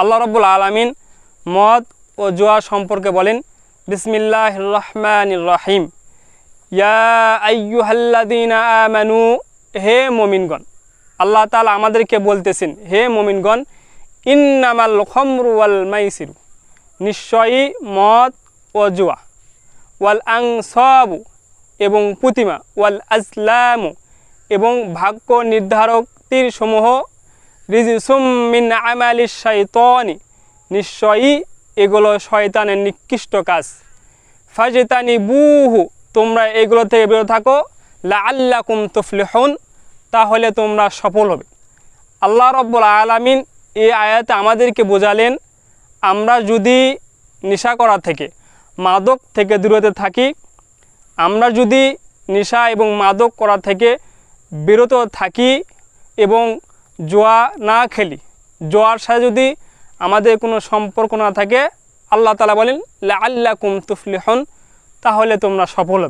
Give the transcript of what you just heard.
আল্লাহ রব্বুল আলমিন মদ ও জুয়া সম্পর্কে বলেন বিসমিল্লাহ রহমান রহিম। ইয়া আমানু, হে মমিনগণ। আল্লাহ তালা আমাদেরকে বলতেছেন, হে মমিনগণ, ইন্নামাল খমরু ওয়াল মাইসিরু। নিশ্চয়ই মদ ও জুয়া, ওয়াল আংসবু এবং পুতিমা, ওয়াল আজলামু এবং ভাগ্য নির্ধারক তীরসমূহ রিজিসুম মিন আমালি শৈতনি নিশ্চয়ই এগুলো শয়তানের নিকৃষ্ট কাজ। ফাজেতানি বুহু তোমরা এগুলো থেকে বেরো থাকো। লা আল্লাকুম তুফলিহুন, তাহলে তোমরা সফল হবে। আল্লাহ রব্বুল আলামিন এই আয়াতে আমাদেরকে বোঝালেন, আমরা যদি নেশা করা থেকে, মাদক থেকে দূরতে থাকি, আমরা যদি নেশা এবং মাদক করা থেকে বিরত থাকি এবং জোয়া না খেলি। জোয়ার সাথে যদি আমাদের কোনো সম্পর্ক না থাকে, আল্লাহ তালা বলেন আল্লাহ কুমতুফলি হন তাহলে তোমরা সফল